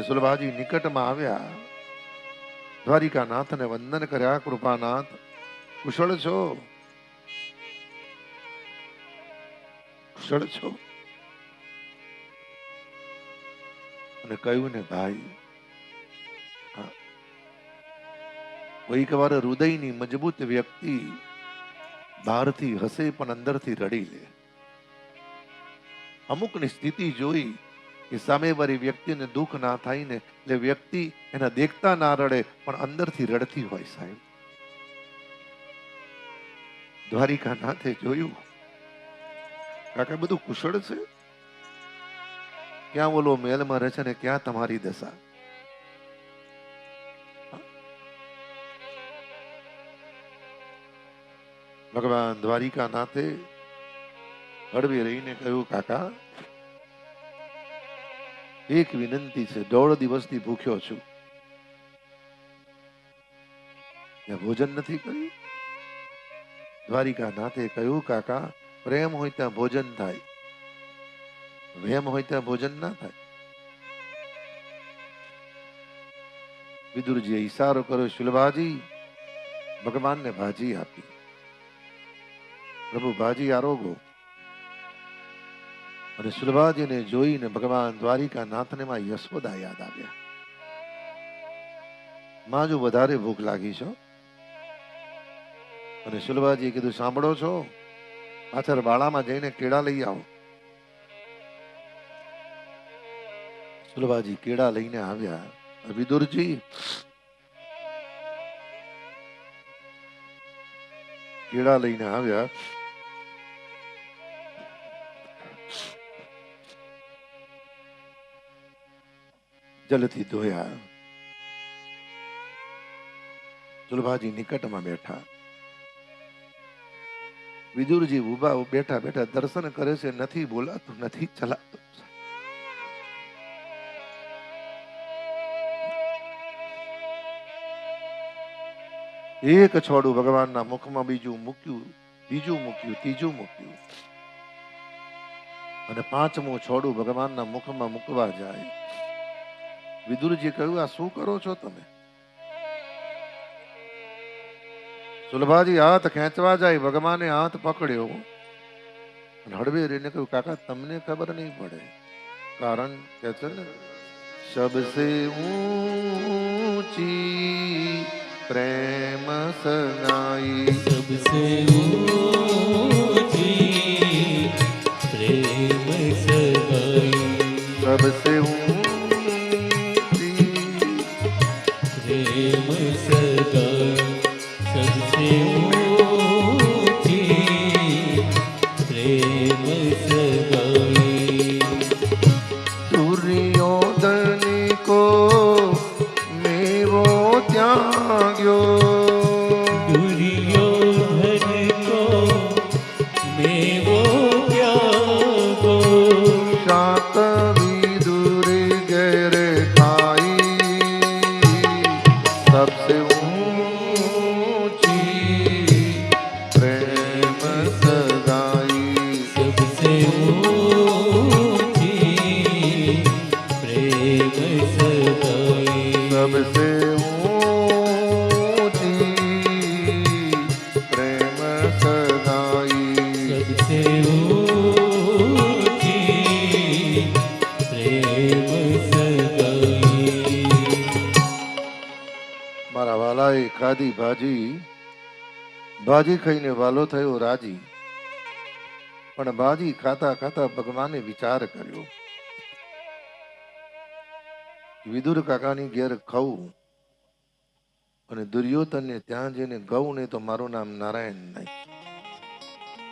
અને સુલભાજી નિકટમાં આવ્યા. દ્વારિકાનાથને વંદન કર્યા, કૃપાનાથ, કુશળ છો? કુશળ છો? અને કહ્યું ને, ભાઈ. કોઈક વાર હૃદયની મજબૂત વ્યક્તિ બહારથી હસે પણ અંદરથી રડી લે. અમુકની સ્થિતિ જોઈ કે સામેવાળી વ્યક્તિને દુઃખ ના થાય ને એટલે વ્યક્તિ એના દેખતા ના રડે, પણ અંદરથી રડતી હોય સાહેબ. દ્વારિકા નાથે જોયું. કાકા બધું કુશળ છે? ક્યાં ઓલો મેલમાં રહે છે ને ક્યાં તમારી દશા? ભગવાન દ્વારિકા નાથે હળવી રહીને કહ્યું, કાકા એક વિનંતી છે, દોઢ દિવસથી ભૂખ્યો છું. ભોજન નથી કર્યું. દ્વારિકા નાથે કહ્યું, કાકા, પ્રેમ હોય ત્યાં ભોજન થાય. વેમ હોય ત્યાં ભોજન ના થાય. વિદુરજીએ ઈશારો કર્યો શુલભાજી ભગવાનને ભાજી આપી. પ્રભુ, ભાજી આરોગો અને સુલભાજીને જોઈને ભગવાન દ્વારિકા નાથને માં યશોદા યાદ આવ્યા. માં, જો વધારે ભૂખ લાગી છો? અને સુલભાજીએ કીધું, સાંભળો છો, પાછળ વાળામાં જઈને કેળા લઈ આવો. સુલભાજી કેળા લઈને આવ્યા. વિદુરજી કેળા લઈને આવ્યા. જલથી ધોયા. સુલભાજી નિકટમાં બેઠા. વિદુરજી ઊભા બેઠા બેઠા દર્શન કરે છે, નથી બોલાતું, નથી ચલાતું. એક છોડું ભગવાનના મુખમાં બીજું મૂક્યું બીજું મૂક્યું, ત્રીજું મૂક્યું. અને પાંચમું છોડું ભગવાનના મુખમાં મૂકવા જાય. વિદુરજી કહ્યું, આ શું કરો છો તમે? સુલભાજી હાથ ખેંચવા જાય, ભગવાને હાથ પકડ્યો. હળવે રહીને કહ્યું, કાકા, તમને ખબર નહીં પડે. કારણ કે છે ને, સબસે ઊંચી પ્રેમ સગાઈ સબસે ઊંચી પ્રેમ સગળી દુર્યોધન કો મેવો ત્યાં ગયો મારા વાલાએ ખાધી ભાજી. ભાજી ખાઈને વાલો થયો રાજી. પણ ભાજી ખાતા ખાતા ભગવાને વિચાર કર્યો. વિદુર કાકાની ઘેર ખાઉ અને દુર્યોધનને ત્યાં જઈને ગૌ ને તો મારું નામ નારાયણ નહીં.